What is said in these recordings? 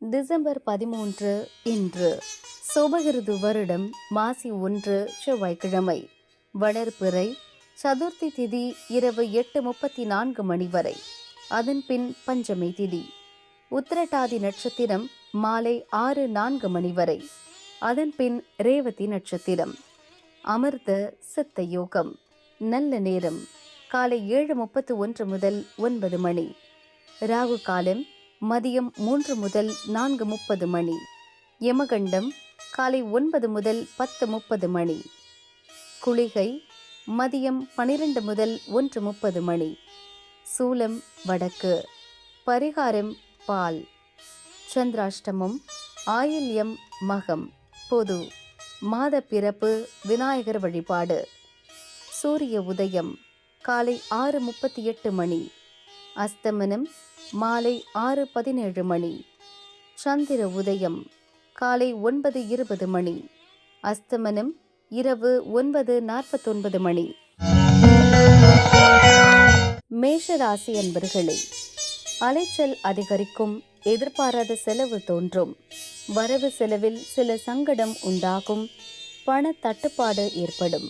December பதிமூன்று இன்று சோபகிருது வருடம் மாசி ஒன்று செவ்வாய்க்கிழமை. வளர்பிறை சதுர்த்தி திதி இரவு எட்டு முப்பத்தி நான்கு மணி வரை. அதன் பின் பஞ்சமி திதி. உத்திரட்டாதி நட்சத்திரம் மாலை ஆறு நான்கு மணி வரை. அதன் பின் ரேவதி நட்சத்திரம். அமிர்த சித்த யோகம். நல்ல நேரம். காலை ஏழு முப்பத்து ஒன்று முதல் ஒன்பது மணி. ராகு காலம் மதியம் மூன்று முதல் நான்கு முப்பது மணி. யமகண்டம் காலை ஒன்பது முதல் பத்து முப்பது மணி. குளிகை மதியம் பனிரெண்டு முதல் ஒன்று முப்பது மணி. சூலம் வடக்கு. பரிகாரம் பால். சந்திராஷ்டமம் ஆயில்யம் மகம். பொது மாத பிறப்பு விநாயகர் வழிபாடு. சூரிய உதயம் காலை ஆறு முப்பத்தி எட்டு மணி. அஸ்தமனம் மாலை ஆறு பதினேழு மணி. சந்திர உதயம் காலை ஒன்பது இருபது மணி. அஸ்தமனம் இரவு ஒன்பது நாற்பத்தொன்பது மணி. மேஷராசி அன்பர்களே அலைச்சல் அதிகரிக்கும் எதிர்பாராத செலவு தோன்றும். வரவு செலவில் சில சங்கடம் உண்டாகும் பண தட்டுப்பாடு ஏற்படும்.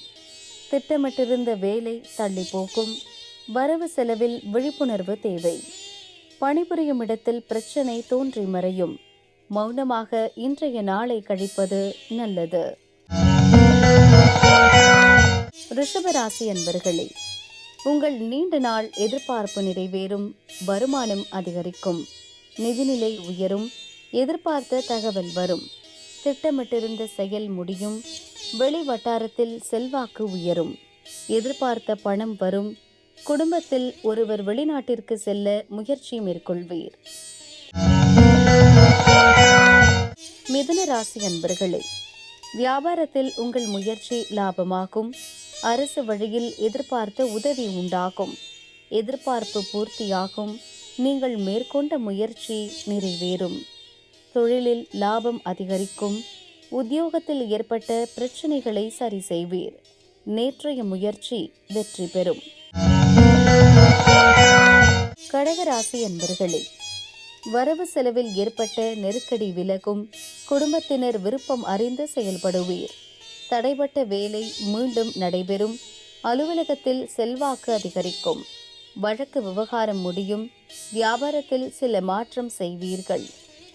திட்டமிட்டிருந்த வேலை தள்ளி போகும் வரவு செலவில் விழிப்புணர்வு தேவை. பணிபுரியும் இடத்தில் பிரச்சனை தோன்றி மறையும். மௌனமாக இன்றைய நாளை கழிப்பது நல்லது. ரிஷபராசி அன்பர்களே உங்கள் நீண்ட நாள் எதிர்பார்ப்பு நிறைவேறும் வருமானம் அதிகரிக்கும். நிதிநிலை உயரும் எதிர்பார்த்த தகவல் வரும். திட்டமிட்டிருந்த செயல் முடியும் வெளி வட்டாரத்தில் செல்வாக்கு உயரும். எதிர்பார்த்த பணம் வரும் குடும்பத்தில் ஒருவர் வெளிநாட்டிற்கு செல்ல முயற்சி மேற்கொள்வீர். மிதுன ராசி அன்பர்களே வியாபாரத்தில் உங்கள் முயற்சி லாபமாகும். அரசு வழியில் எதிர்பார்த்த உதவி உண்டாகும். எதிர்பார்ப்பு பூர்த்தியாகும். நீங்கள் மேற்கொண்ட முயற்சி நிறைவேறும். தொழிலில் லாபம் அதிகரிக்கும். உத்தியோகத்தில் ஏற்பட்ட பிரச்சனைகளை சரி செய்வீர். நேற்றைய முயற்சி வெற்றி பெறும். கடகராசி அன்பர்களே வரவு செலவில் ஏற்பட்ட நெருக்கடி விலகும் குடும்பத்தினர் விருப்பம் அறிந்து செயல்படுவீர். தடைபட்ட வேலை மீண்டும் நடைபெறும். அலுவலகத்தில் செல்வாக்கு அதிகரிக்கும். வழக்கு விவகாரம் முடியும். வியாபாரத்தில் சில மாற்றம் செய்வீர்கள்.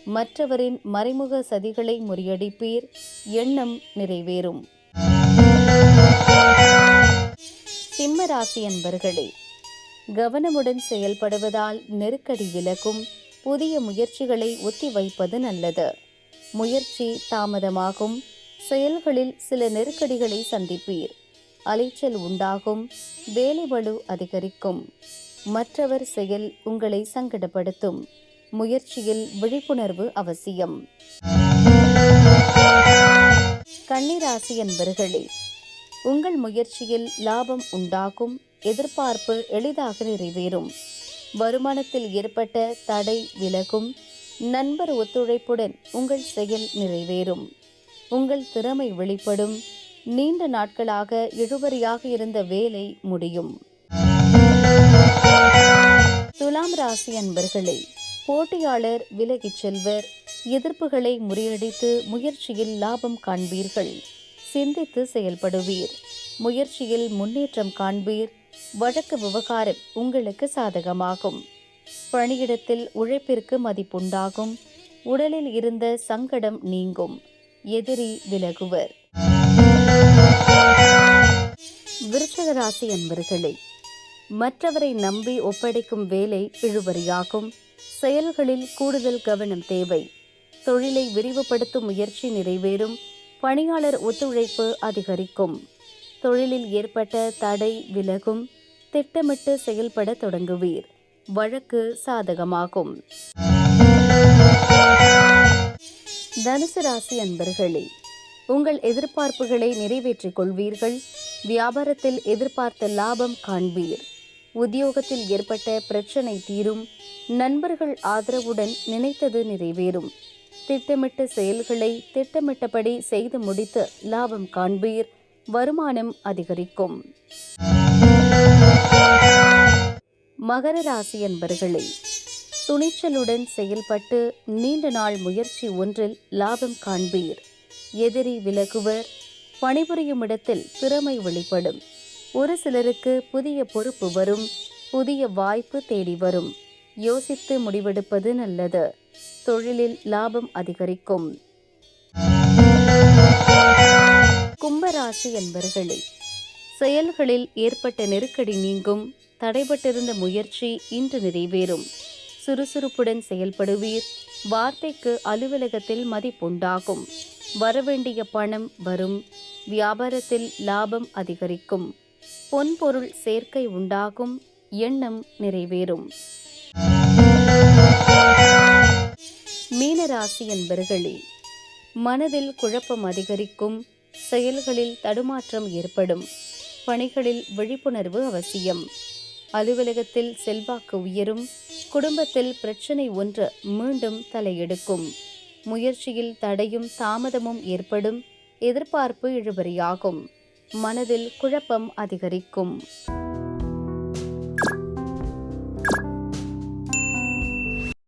மற்றவரின் மறைமுக சதிகளை முறியடிப்பீர். எண்ணம் நிறைவேறும். சிம்ம ராசி அன்பர்களே கவனமுடன் செயல்படுவதால் நெருக்கடி விலகும் புதிய முயற்சிகளை ஒத்திவைப்பது நல்லது. முயற்சி தாமதமாகும். செயல்களில் சில நெருக்கடிகளை சந்திப்பீர். அலைச்சல் உண்டாகும். வேலை வலு அதிகரிக்கும். மற்றவர் செயல் உங்களை சங்கடப்படுத்தும். முயற்சியில் விழிப்புணர்வு அவசியம். கன்னிராசி என்பர்களே உங்கள் முயற்சியில் லாபம் உண்டாகும். எதிர்பார்ப்பு எளிதாக நிறைவேறும். வருமானத்தில் ஏற்பட்ட தடை விலகும். நண்பர் ஒத்துழைப்புடன் உங்கள் செயல் நிறைவேறும். உங்கள் திறமை வெளிப்படும். நீண்ட நாட்களாக இழுபறியாக இருந்த வேலை முடியும். துலாம் ராசி அன்பர்களே போட்டியாளர் விலகிச் செல்வர். எதிர்ப்புகளை முறியடித்து முயற்சியில் லாபம் காண்பீர்கள். சிந்தித்து செயல்படுவீர். முயற்சியில் முன்னேற்றம் காண்பீர். வழக்கு விவகாரம் உங்களுக்கு சாதகமாகும். பணியிடத்தில் உழைப்பிற்கு மதிப்புண்டாகும். உடலில் இருந்த சங்கடம் நீங்கும். எதிரி விலகுவர். விருச்சக ராசி அன்பர்களே மற்றவரை நம்பி ஒப்படைக்கும் வேலை இழுபறியாகும். செயல்களில் கூடுதல் கவனம் தேவை. தொழிலை விரிவுபடுத்தும் முயற்சி நிறைவேறும். பணியாளர் ஒத்துழைப்பு அதிகரிக்கும். தொழிலில் ஏற்பட்ட தடை விலகும். திட்டமிட்டு செயல்பட தொடங்குவீர். வழக்கு சாதகமாகும். தனுசு ராசி அன்பர்களே உங்கள் எதிர்பார்ப்புகளை நிறைவேற்றிக் கொள்வீர்கள். வியாபாரத்தில் எதிர்பார்த்த லாபம் காண்பீர். உத்தியோகத்தில் ஏற்பட்ட பிரச்சனை தீரும். நண்பர்கள் ஆதரவுடன் நினைத்தது நிறைவேறும். திட்டமிட்ட செயல்களை திட்டமிட்டபடி செய்து முடித்து லாபம் காண்பீர். வருமானம் அதிகரிக்கும். மகர ராசி என்பர்களே துணிச்சலுடன் செயல்பட்டு நீண்ட நாள் முயற்சி ஒன்றில் லாபம் காண்பீர். எதிரி விலகுவர் பணிபுரியும் இடத்தில் திறமை வெளிப்படும். ஒரு சிலருக்கு புதிய பொறுப்பு வரும் புதிய வாய்ப்பு தேடி வரும். யோசித்து முடிவெடுப்பது நல்லது. தொழிலில் லாபம் அதிகரிக்கும். கும்பராசி என்பர்களே செயல்களில் ஏற்பட்ட நெருக்கடி நீங்கும் தடைபட்டிருந்த முயற்சி இன்று நிறைவேறும். சுறுசுறுப்புடன் செயல்படுவீர் வார்த்தைக்கு அலுவலகத்தில் மதிப்புண்டாகும். வரவேண்டிய பணம் வரும் வியாபாரத்தில் லாபம் அதிகரிக்கும். பொன்பொருள் சேர்க்கை உண்டாகும் எண்ணம் நிறைவேறும். மீனராசி என்பர்களே மனதில் குழப்பம் அதிகரிக்கும் செயல்களில் தடுமாற்றம் ஏற்படும் பணிகளில் விழிப்புணர்வு அவசியம். அலுவலகத்தில் செல்வாக்கு உயரும் குடும்பத்தில் பிரச்சனை ஒன்று மீண்டும் தலையெடுக்கும். முயற்சியில் தடையும் தாமதமும் ஏற்படும் எதிர்பார்ப்பு இழுபறியாகும் மனதில் குழப்பம் அதிகரிக்கும்.